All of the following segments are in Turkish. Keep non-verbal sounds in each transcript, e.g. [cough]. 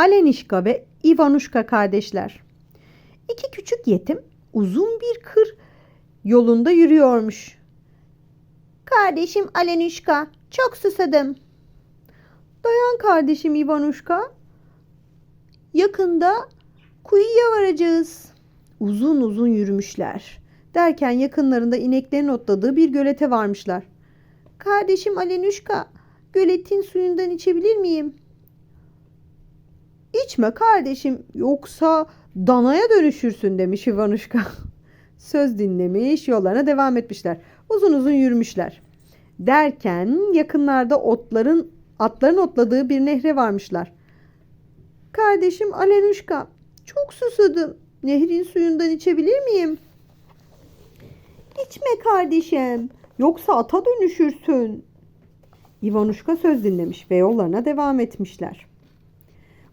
Alenişka ve Ivanuşka kardeşler. İki küçük yetim uzun bir kır yolunda yürüyormuş. Kardeşim Alenişka, çok susadım. Dayan kardeşim Ivanuşka. Yakında kuyuya varacağız. Uzun uzun yürümüşler. Derken yakınlarında ineklerin otladığı bir gölete varmışlar. Kardeşim Alenuşka, göletin suyundan içebilir miyim? İçme kardeşim yoksa danaya dönüşürsün demiş Ivanuşka. [laughs] Söz dinlemiş yollarına devam etmişler. Uzun uzun yürümüşler. Derken yakınlarda otların atların otladığı bir nehre varmışlar. Kardeşim Alenuşka çok susadım. Nehrin suyundan içebilir miyim? İçme kardeşim yoksa ata dönüşürsün. Ivanuşka söz dinlemiş ve yollarına devam etmişler.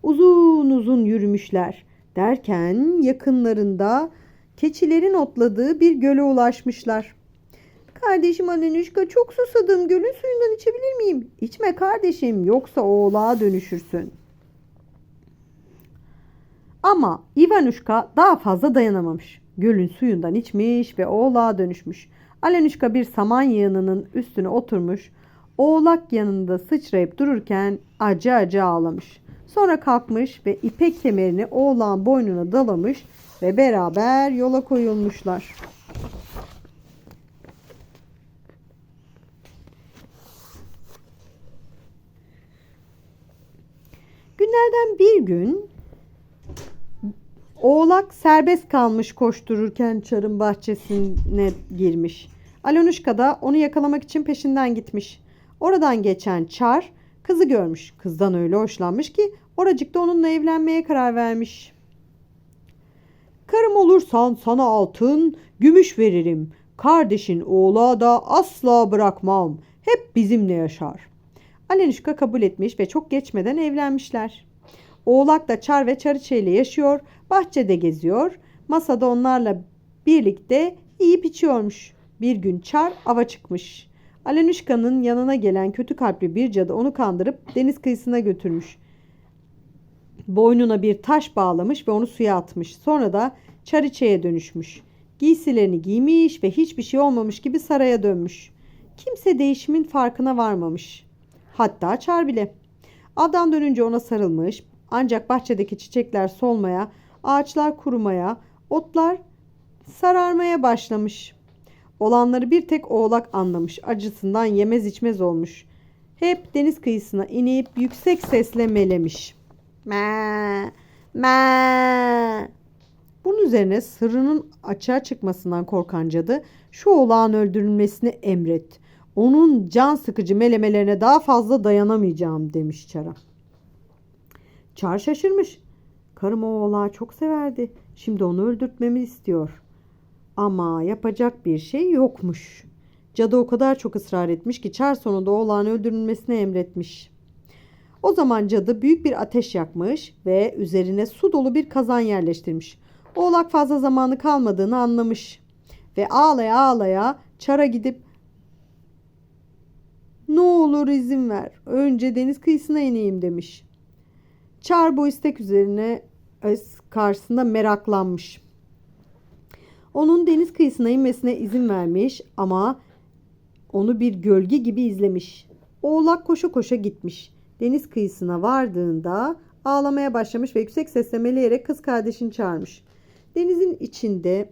Uzun uzun yürümüşler. Derken yakınlarında keçilerin otladığı bir göle ulaşmışlar. Kardeşim Alenüşka çok susadım. Gölün suyundan içebilir miyim? İçme kardeşim yoksa oğlağa dönüşürsün. Ama Ivanuşka daha fazla dayanamamış. Gölün suyundan içmiş ve oğlağa dönüşmüş. Alenüşka bir saman yığınının üstüne oturmuş. Oğlak yanında sıçrayıp dururken acı acı ağlamış. Sonra kalkmış ve ipek kemerini oğlağın boynuna dalamış ve beraber yola koyulmuşlar. Günlerden bir gün oğlak serbest kalmış koştururken çarın bahçesine girmiş. Alonuşka da onu yakalamak için peşinden gitmiş. Oradan geçen çar kızı görmüş. Kızdan öyle hoşlanmış ki oracıkta onunla evlenmeye karar vermiş. Karım olursan sana altın, gümüş veririm. Kardeşin oğlağı da asla bırakmam. Hep bizimle yaşar. Alenuşka kabul etmiş ve çok geçmeden evlenmişler. Oğlak da Çar ve Çariçe ile yaşıyor, bahçede geziyor. Masada onlarla birlikte yiyip içiyormuş. Bir gün Çar ava çıkmış. Alenuşka'nın yanına gelen kötü kalpli bir cadı onu kandırıp deniz kıyısına götürmüş. Boynuna bir taş bağlamış ve onu suya atmış. Sonra da Çariçe'ye dönüşmüş. Giysilerini giymiş ve hiçbir şey olmamış gibi saraya dönmüş. Kimse değişimin farkına varmamış. Hatta Çar bile. Avdan dönünce ona sarılmış. Ancak bahçedeki çiçekler solmaya, ağaçlar kurumaya, otlar sararmaya başlamış. Olanları bir tek oğlak anlamış. Acısından yemez içmez olmuş. Hep deniz kıyısına inip yüksek sesle melemiş. Me, me. Bunun üzerine sırrının açığa çıkmasından korkan cadı şu oğlağın öldürülmesini emret. Onun can sıkıcı melemelerine daha fazla dayanamayacağım demiş Çar'a. Çar şaşırmış. Karım o oğlağı çok severdi. Şimdi onu öldürtmemi istiyor. Ama yapacak bir şey yokmuş. Cadı o kadar çok ısrar etmiş ki Çar sonunda oğlağın öldürülmesini emretmiş. O zaman cadı büyük bir ateş yakmış ve üzerine su dolu bir kazan yerleştirmiş. Oğlak fazla zamanı kalmadığını anlamış ve ağlaya ağlaya Çar'a gidip ne olur izin ver. Önce deniz kıyısına ineyim demiş. Çar bu istek üzerine karşısında meraklanmış. Onun deniz kıyısına inmesine izin vermiş ama onu bir gölge gibi izlemiş. Oğlak koşa koşa gitmiş. Deniz kıyısına vardığında ağlamaya başlamış ve yüksek sesle meleyerek kız kardeşini çağırmış. Denizin içinde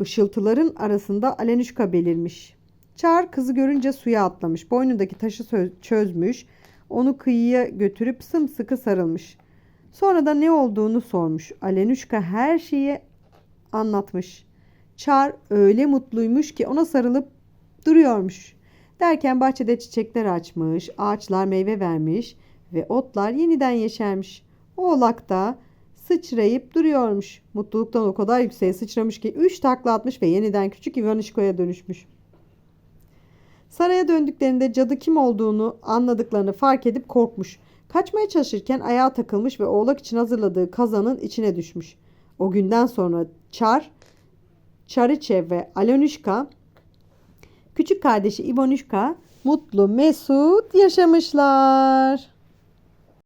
ışıltıların arasında Alenüşka belirmiş. Çağır kızı görünce suya atlamış. Boynundaki taşı çözmüş. Onu kıyıya götürüp sımsıkı sarılmış. Sonra da ne olduğunu sormuş. Alenüşka her şeyi anlatmış. Çar öyle mutluymuş ki ona sarılıp duruyormuş. Derken bahçede çiçekler açmış, ağaçlar meyve vermiş ve otlar yeniden yeşermiş. Oğlak da sıçrayıp duruyormuş. Mutluluktan o kadar yükseğe sıçramış ki üç takla atmış ve yeniden küçük Ivanişko'ya dönüşmüş. Saraya döndüklerinde cadı kim olduğunu anladıklarını fark edip korkmuş. Kaçmaya çalışırken ayağa takılmış ve oğlak için hazırladığı kazanın içine düşmüş. O günden sonra Çar, Çariçe ve Alonuşka küçük kardeşi Ivonuşka mutlu mesut yaşamışlar.